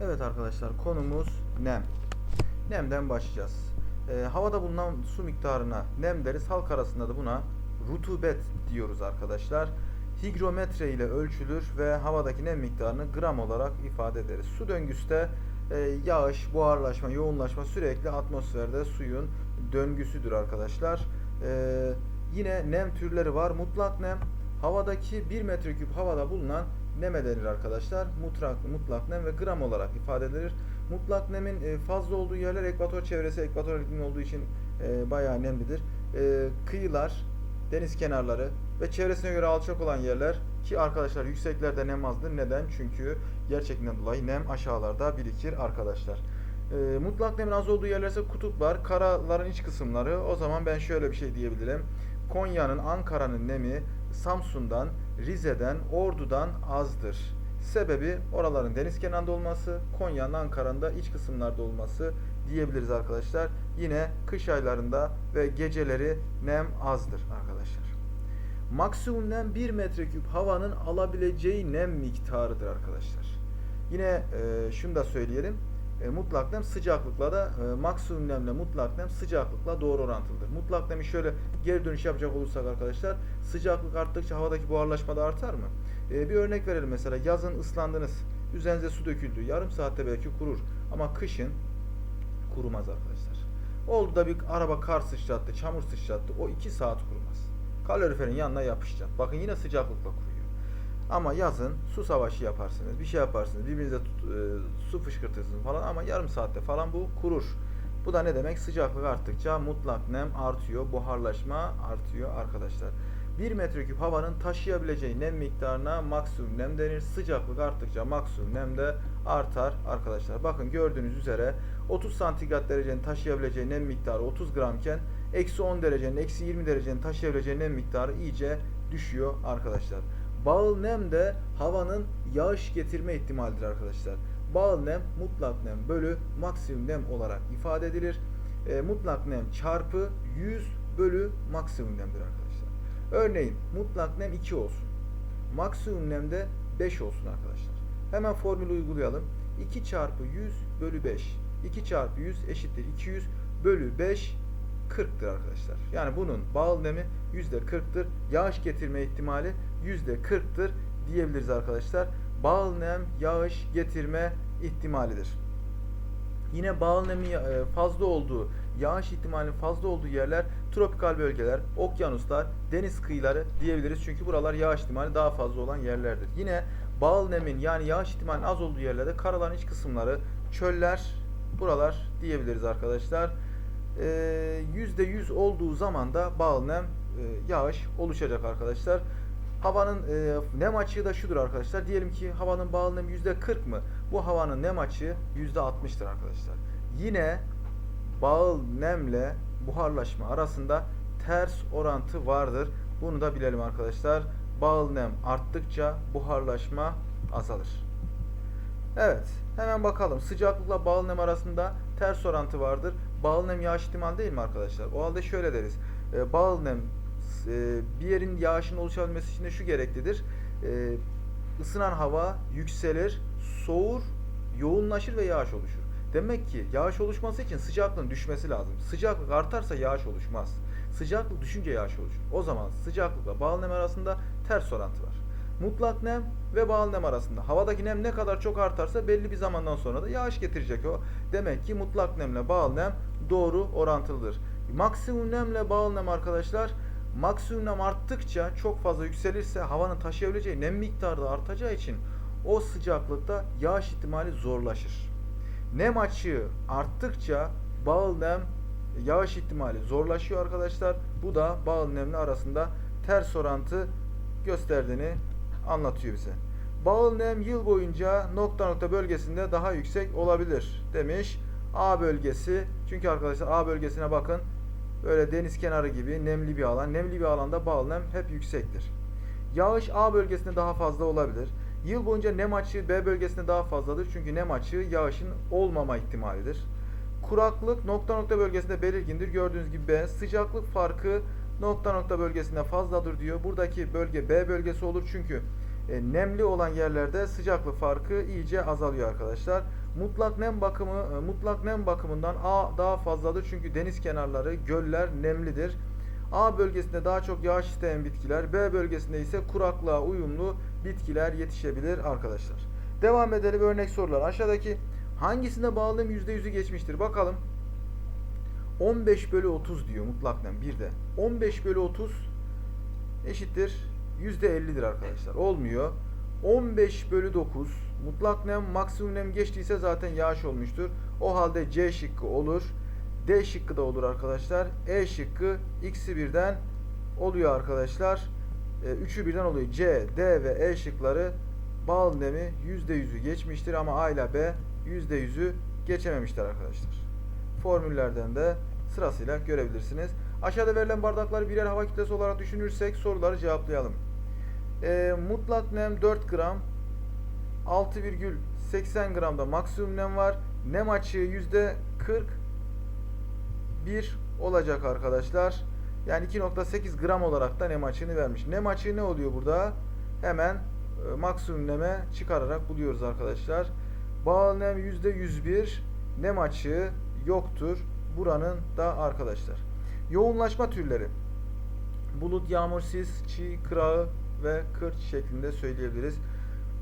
Evet arkadaşlar konumuz nem. Nemden başlayacağız. Ee, havada bulunan su miktarına nem deriz. Halk arasında da buna rutubet diyoruz arkadaşlar. Higrometre ile ölçülür ve havadaki nem miktarını gram olarak ifade ederiz. Su döngüsü de e, yağış, buharlaşma, yoğunlaşma sürekli atmosferde suyun döngüsüdür arkadaşlar. Ee, yine nem türleri var. Mutlak nem havadaki 1 metreküp havada bulunan neme denir arkadaşlar. Mutlak, mutlak nem ve gram olarak ifade edilir. Mutlak nemin e, fazla olduğu yerler ekvator çevresi, ekvator iklim olduğu için e, bayağı nemlidir. E, kıyılar, deniz kenarları ve çevresine göre alçak olan yerler ki arkadaşlar yükseklerde nem azdır. Neden? Çünkü gerçekten dolayı nem aşağılarda birikir arkadaşlar. Mutlak nemin az olduğu yerler ise kutuplar, karaların iç kısımları. O zaman ben şöyle bir şey diyebilirim. Konya'nın, Ankara'nın nemi Samsun'dan, Rize'den, Ordu'dan azdır. Sebebi oraların deniz kenarında olması, Konya'nın, Ankara'nın da iç kısımlarda olması diyebiliriz arkadaşlar. Yine kış aylarında ve geceleri nem azdır arkadaşlar. Maksimum nem 1 metreküp havanın alabileceği nem miktarıdır arkadaşlar. Yine e, şunu da söyleyelim. E, mutlak nem sıcaklıkla da e, maksimum nemle mutlak nem sıcaklıkla doğru orantılıdır. Mutlak nemi şöyle geri dönüş yapacak olursak arkadaşlar sıcaklık arttıkça havadaki buharlaşma da artar mı? E, bir örnek verelim mesela yazın ıslandınız. Üzerinize su döküldü. Yarım saatte belki kurur. Ama kışın kurumaz arkadaşlar. Oldu da bir araba kar sıçrattı, çamur sıçrattı. O 2 saat kurumaz. Kaloriferin yanına yapışacak. Bakın yine sıcaklıkla kuruyor. Ama yazın su savaşı yaparsınız, bir şey yaparsınız, birbirinize tut- e, su fışkırtırsınız falan ama yarım saatte falan bu kurur. Bu da ne demek? Sıcaklık arttıkça mutlak nem artıyor, buharlaşma artıyor arkadaşlar. 1 metreküp havanın taşıyabileceği nem miktarına maksimum nem denir. Sıcaklık arttıkça maksimum nem de artar arkadaşlar. Bakın gördüğünüz üzere 30 santigrat derecenin taşıyabileceği nem miktarı 30 gramken eksi 10 derecenin, eksi 20 derecenin taşıyabileceği nem miktarı iyice düşüyor arkadaşlar. Bağıl nem de havanın yağış getirme ihtimalidir arkadaşlar. Bağıl nem mutlak nem bölü maksimum nem olarak ifade edilir. E, mutlak nem çarpı 100 bölü maksimum nemdir arkadaşlar. Örneğin mutlak nem 2 olsun. Maksimum nem de 5 olsun arkadaşlar. Hemen formülü uygulayalım. 2 çarpı 100 bölü 5. 2 çarpı 100 eşittir 200 bölü 5 40'tır arkadaşlar. Yani bunun bağıl nemi %40'tır. Yağış getirme ihtimali %40'tır diyebiliriz arkadaşlar. Bağıl nem yağış getirme ihtimalidir. Yine bağıl nemin e, fazla olduğu, yağış ihtimalinin fazla olduğu yerler tropikal bölgeler, okyanuslar, deniz kıyıları diyebiliriz. Çünkü buralar yağış ihtimali daha fazla olan yerlerdir. Yine bağıl nemin yani yağış ihtimalinin az olduğu yerlerde karaların iç kısımları, çöller, buralar diyebiliriz arkadaşlar. Ee, %100 olduğu zaman da bağıl nem yağış oluşacak arkadaşlar. Havanın e, nem açığı da şudur arkadaşlar. Diyelim ki havanın bağıl nemi %40 mı? Bu havanın nem açığı %60'tır arkadaşlar. Yine bağıl nemle buharlaşma arasında ters orantı vardır. Bunu da bilelim arkadaşlar. Bağıl nem arttıkça buharlaşma azalır. Evet, hemen bakalım. Sıcaklıkla bağıl nem arasında ters orantı vardır. Bağıl nem yağış ihtimali değil mi arkadaşlar? O halde şöyle deriz. E, bağıl nem e, bir yerin yağışın oluşabilmesi için de şu gereklidir. E, ısınan hava yükselir, soğur, yoğunlaşır ve yağış oluşur. Demek ki yağış oluşması için sıcaklığın düşmesi lazım. Sıcaklık artarsa yağış oluşmaz. Sıcaklık düşünce yağış oluşur. O zaman sıcaklıkla bağıl nem arasında ters orantı var. Mutlak nem ve bağıl nem arasında. Havadaki nem ne kadar çok artarsa belli bir zamandan sonra da yağış getirecek o. Demek ki mutlak nemle bağıl nem doğru orantılıdır. Maksimum nemle bağıl nem arkadaşlar maksimum nem arttıkça çok fazla yükselirse havanın taşıyabileceği nem miktarı da artacağı için o sıcaklıkta yağış ihtimali zorlaşır. Nem açığı arttıkça bağıl nem yağış ihtimali zorlaşıyor arkadaşlar. Bu da bağıl nemle arasında ters orantı gösterdiğini anlatıyor bize. Bağıl nem yıl boyunca nokta nokta bölgesinde daha yüksek olabilir demiş. A bölgesi çünkü arkadaşlar A bölgesine bakın böyle deniz kenarı gibi nemli bir alan. Nemli bir alanda bağıl nem hep yüksektir. Yağış A bölgesinde daha fazla olabilir. Yıl boyunca nem açığı B bölgesinde daha fazladır. Çünkü nem açığı yağışın olmama ihtimalidir. Kuraklık nokta nokta bölgesinde belirgindir. Gördüğünüz gibi B. Sıcaklık farkı nokta nokta bölgesinde fazladır diyor. Buradaki bölge B bölgesi olur çünkü E, nemli olan yerlerde sıcaklık farkı iyice azalıyor arkadaşlar. Mutlak nem bakımı e, mutlak nem bakımından A daha fazladır çünkü deniz kenarları, göller nemlidir. A bölgesinde daha çok yağış isteyen bitkiler, B bölgesinde ise kuraklığa uyumlu bitkiler yetişebilir arkadaşlar. Devam edelim örnek sorular. Aşağıdaki hangisine bağlılığım %100'ü geçmiştir? Bakalım. 15 bölü 30 diyor mutlak nem bir de. 15 bölü 30 eşittir %50'dir arkadaşlar. Olmuyor. 15 bölü 9 mutlak nem maksimum nem geçtiyse zaten yağış olmuştur. O halde C şıkkı olur. D şıkkı da olur arkadaşlar. E şıkkı x'i birden oluyor arkadaşlar. E, üçü birden oluyor. C, D ve E şıkları bal nemi %100'ü geçmiştir ama A ile B %100'ü geçememiştir arkadaşlar. Formüllerden de sırasıyla görebilirsiniz. Aşağıda verilen bardakları birer hava kütlesi olarak düşünürsek soruları cevaplayalım. E, mutlak nem 4 gram, 6,80 gramda maksimum nem var. Nem açığı %40 1 olacak arkadaşlar. Yani 2.8 gram olarak da nem açığını vermiş. Nem açığı ne oluyor burada? Hemen e, maksimum neme çıkararak buluyoruz arkadaşlar. Bağıl nem %101. Nem açığı yoktur. Buranın da arkadaşlar. Yoğunlaşma türleri. Bulut, yağmur, sis, çiğ, kırağı ve kırç şeklinde söyleyebiliriz.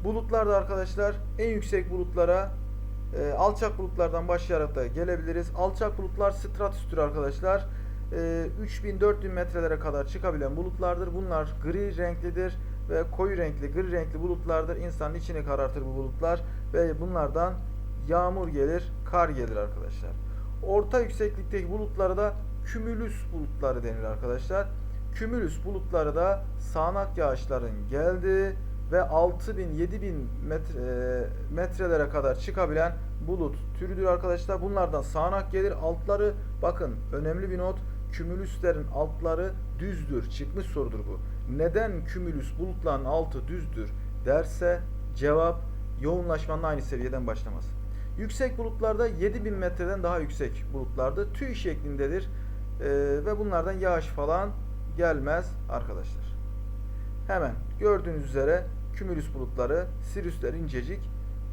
Bulutlarda arkadaşlar en yüksek bulutlara e, alçak bulutlardan başlayarak da gelebiliriz. Alçak bulutlar stratüstür arkadaşlar. E, 3000-4000 metrelere kadar çıkabilen bulutlardır. Bunlar gri renklidir ve koyu renkli, gri renkli bulutlardır. İnsanın içini karartır bu bulutlar ve bunlardan yağmur gelir, kar gelir arkadaşlar. Orta yükseklikteki bulutlara da kümülüs bulutları denir arkadaşlar. Kümülüs bulutları da sağanak yağışların geldiği ve 6000-7000 metre, e, metrelere kadar çıkabilen bulut türüdür arkadaşlar. Bunlardan sağanak gelir. Altları bakın önemli bir not. Kümülüslerin altları düzdür. Çıkmış sorudur bu. Neden kümülüs bulutların altı düzdür derse cevap yoğunlaşmanın aynı seviyeden başlamaz. Yüksek bulutlarda 7000 metreden daha yüksek bulutlarda tüy şeklindedir. Ee, ve bunlardan yağış falan gelmez arkadaşlar. Hemen gördüğünüz üzere kümülüs bulutları, sirüsler incecik,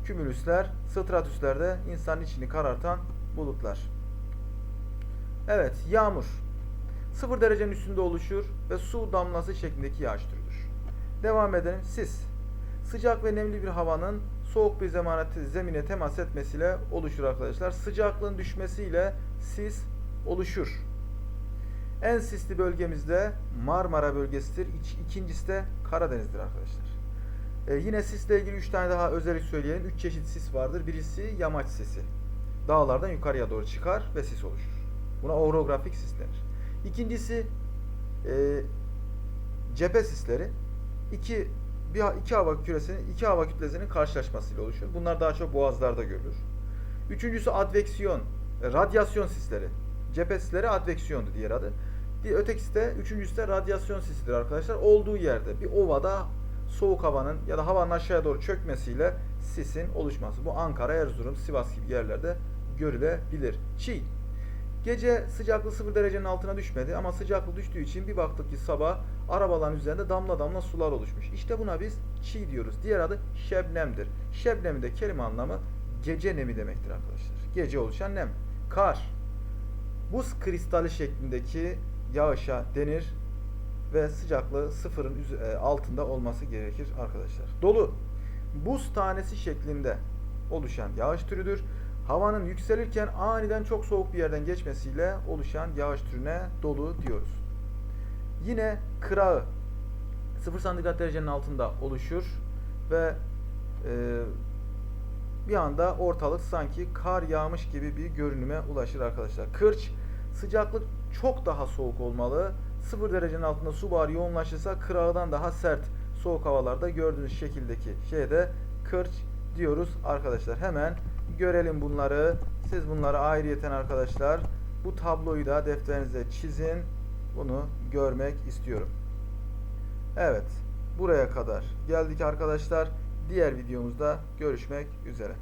kümülüsler, stratüslerde insanın içini karartan bulutlar. Evet, yağmur. 0 derecenin üstünde oluşur ve su damlası şeklindeki yağış türüdür. Devam edelim. Sis. Sıcak ve nemli bir havanın soğuk bir zemanete, zemine temas etmesiyle oluşur arkadaşlar. Sıcaklığın düşmesiyle sis oluşur. En sisli bölgemizde Marmara bölgesidir. İkincisi de Karadeniz'dir arkadaşlar. Ee, yine sisle ilgili 3 tane daha özellik söyleyelim. 3 çeşit sis vardır. Birisi yamaç sisi. Dağlardan yukarıya doğru çıkar ve sis oluşur. Buna orografik sis denir. İkincisi e, cephe sisleri. İki, bir, iki hava küresinin, iki hava kütlesinin karşılaşmasıyla oluşur. Bunlar daha çok boğazlarda görülür. Üçüncüsü adveksiyon, e, radyasyon sisleri. Cephe sisleri adveksiyondu diğer adı. Ötekisi de üçüncüsü de radyasyon sisidir arkadaşlar. Olduğu yerde bir ovada soğuk havanın ya da havanın aşağıya doğru çökmesiyle sisin oluşması. Bu Ankara, Erzurum, Sivas gibi yerlerde görülebilir. Çiğ. Gece sıcaklığı 0 derecenin altına düşmedi ama sıcaklık düştüğü için bir baktık ki sabah arabaların üzerinde damla damla sular oluşmuş. İşte buna biz çiğ diyoruz. Diğer adı şebnemdir. Şebnemin de kelime anlamı gece nemi demektir arkadaşlar. Gece oluşan nem. Kar. Buz kristali şeklindeki yağışa denir ve sıcaklığı sıfırın e, altında olması gerekir arkadaşlar. Dolu. Buz tanesi şeklinde oluşan yağış türüdür. Havanın yükselirken aniden çok soğuk bir yerden geçmesiyle oluşan yağış türüne dolu diyoruz. Yine kırağı 0 santigrat derecenin altında oluşur ve e, bir anda ortalık sanki kar yağmış gibi bir görünüme ulaşır arkadaşlar. Kırç sıcaklık çok daha soğuk olmalı. 0 derecenin altında su buharı yoğunlaşırsa kırağıdan daha sert soğuk havalarda gördüğünüz şekildeki şeyde kırç diyoruz arkadaşlar. Hemen görelim bunları. Siz bunları ayrıyeten arkadaşlar bu tabloyu da defterinize çizin. Bunu görmek istiyorum. Evet. Buraya kadar geldik arkadaşlar. Diğer videomuzda görüşmek üzere.